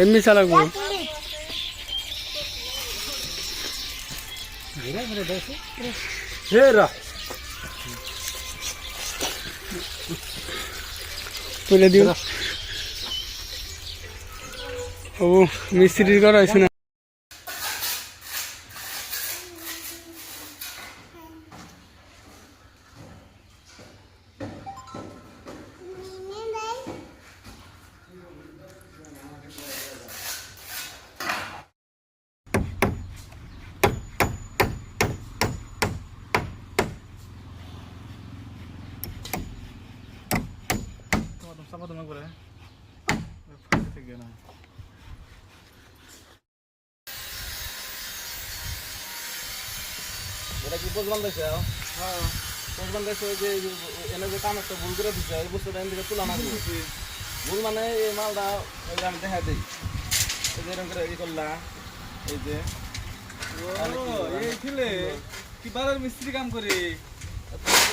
এমনি চালাবো তুলে দিও। ও মিস্ত্রির ঘর আছে না? এটা কি পোজ বান্ধাইছে হ্যাঁ। পোজ বান্ধাইছে ওই যে এনে যে কাম একটা ভুল করে দিছে এই বস্তুটা এনে দিকে তুলা না ভুল মানে এই মালটা ওই যে আমি দেখা দিই। এই যে এরকম করে ই করলা এই যে। এই ছিলে কি বারের মিস্ত্রি কাম করে?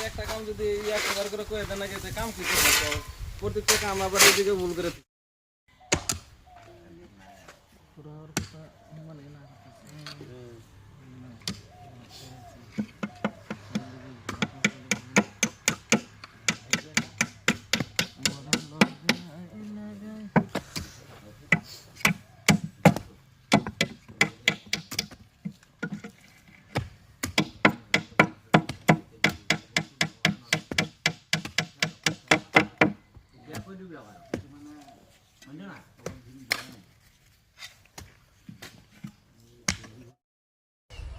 একটা কাম যদি একবার করে কয়ে দেন নাকি কাম কি প্রত্যেকটা কাম আবার এদিকে ভুল করে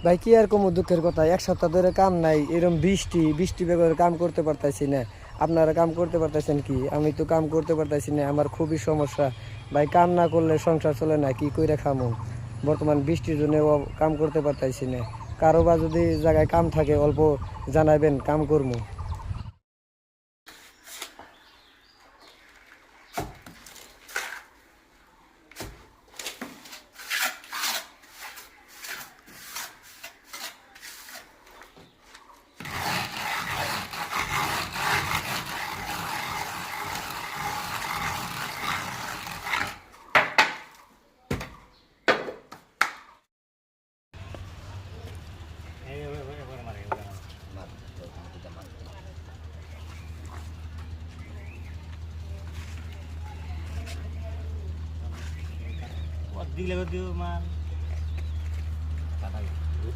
ভাই, কি আর কম দুঃখের কথা? এক সপ্তাহ ধরে কাম নাই এরকম বৃষ্টি বৃষ্টি বেগর কাম করতে পারতাছি না। আপনারা কাম করতে পারতেছেন কি? আমি তো কাম করতে পারতাছি না, আমার খুবই সমস্যা। ভাই, কাম না করলে সংসার চলে না, কি কইরা খামো? বর্তমান বৃষ্টির জন্য কাম করতে পারতাছি না। কারও বা যদি জায়গায় কাম থাকে, অল্প জানাবেন, কাম করব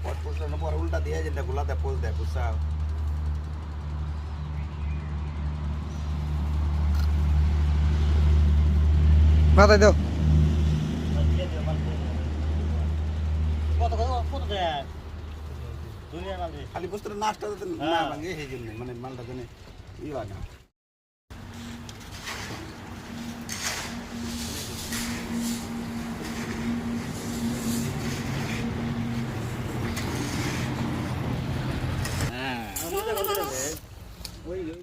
পট পোস্টার পর উল্টা দিয়ে যেটা গুলাতে পোজ দেয়? বুঝছা মাথায় দাও খালি পোস্টার নাচটা যাতে না ভাঙে সেই জন্য। মানে মালটা যেন ই হয় না। すごいよ。